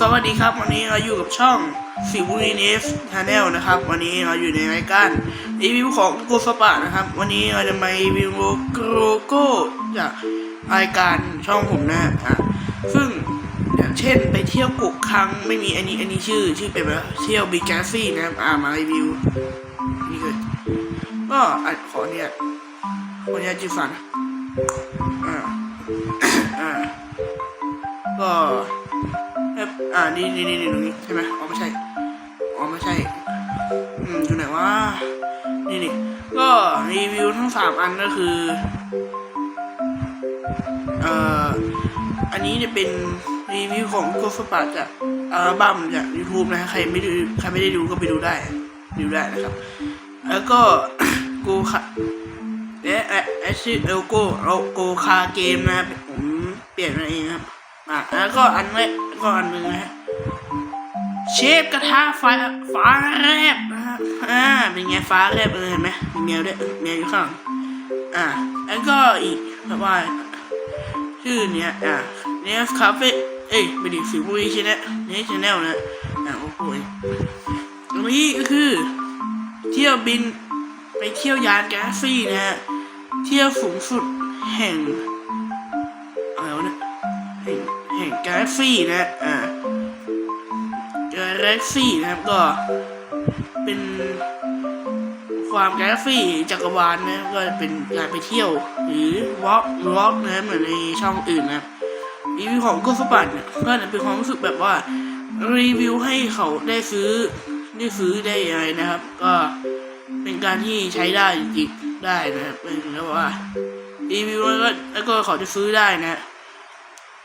สวัสดีครับ วันนี้เราอยู่กับช่องสิบุรีเนสชาแนลนะครับ วันนี้เราอยู่ในรายการรีวิวของโกสปะนะครับ วันนี้เราจะมารีวิวโกโก้จากรายการช่องผมนะฮะซึ่งอย่างเช่นไปเที่ยวกุกครั้งไม่มีอันนี้อันนี้ชื่อชื่อเป็นแบบเที่ยวบีแกซี่นะครับอ่ามารีวิวนี่เลยก็อัดขอเนี่ยขอเนี่ยจิฟันอ่าอ่าก็ อ่านี่นี่นี่ตรงนี้ใช่ไหมอ๋อไม่ใช่อ๋อไม่ใช่ อืมอยู่ไหนวะนี่นี่ก็รีวิวทั้งสามอันก็คือเอ่ออันนี้จะเป็นรีวิวของโกสปาจากอัลบั้มจาก YouTube นะใครไม่ดูใครไม่ได้ดูก็ไปดูได้ดูได้นะครับ แล้วก็กูค่ะเอ๊ะเอ๊ะเอ๊ะชื่อเอลโก้เอาโกคาเกมนะผมเปลี่ยนมาเองครับ อะแล้วก็อันแรกก็อันหนึ่งนะฮะเชฟกระทะฟ้าฟ้าแรบนะฮะอ่าเป็นไงฟ้าแรบเลยเห็นไหมมีแมวด้วยแมวอยู่ข้างอ่าแล้วก็อีกแบบว่าชื่อเนี้ยอะเนสคาเฟ่เอ้ยไม่ดีสิบุรีชแนลเนสชแนลนะอะโอ้โหอันนี้ก็คือ เที่ยวบินไปเที่ยวยานแกลซี่นะฮะเที่ยวสูงสุดแห่ง แห่งแกาแล็กซี่นะอ่ากาแล็กซี่นะครับก็เป็นความกาแล็กซี่จักรวาลนะก็เป็นการไปเที่ยว หรือวอล์กวอล์กนะเหมือนในช่องอื่นนะรีวิวของกุสปันเนี่ยก็เป็นความรู้สึกแบบว่ารีวิวให้เขาได้ซื้อได้ซื้อได้อะไรนะครับ ก็เป็นการที่ใช้ได้จริงๆได้นะครับเป็นแล้วว่ารีวิวแล้วก็แล้วก็เขาจะซื้อได้นะ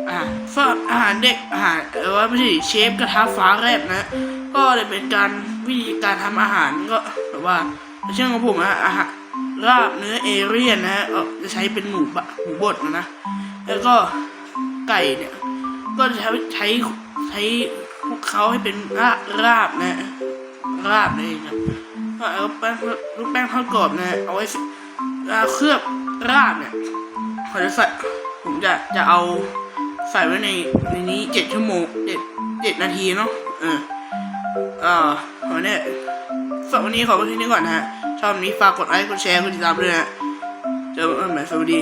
อ่าสำหรับอาหารเด็กอาหารเออว่าไม่ใช่เชฟกระทะฟ้าแรบนะ ก็เลยเป็นการวิธีการทำอาหารก็แบบว่าเช่นของผมอะอาหารราบเนื้อเอเรียนนะจะใช้เป็นหมูบะหมูบดนะ แล้วก็ไก่เนี่ย ก็จะใช้ใช้ใช้พวกเขาให้เป็นราบราบนะราบเองครับก็เอาแป้งลูกแป้งทอดกรอบนะเอาไว้เคลือบราบเนี่ยผมจะใส่ผมจะจะเอา ใส่ไว้ในในนี้เจ็ดชั่วโมงเจ็ดเจ็ดนาทีเนาะเออเอ่อวันนี้สำหรับวันนี้ขอไปที่นี้ก่อนนะฮะชอบนี้ฝากกดไลค์กดแชร์กดติดตามด้วยนะเจอกันใหม่สวัสดี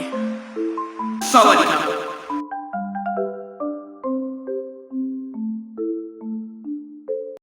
สวัสดีครับ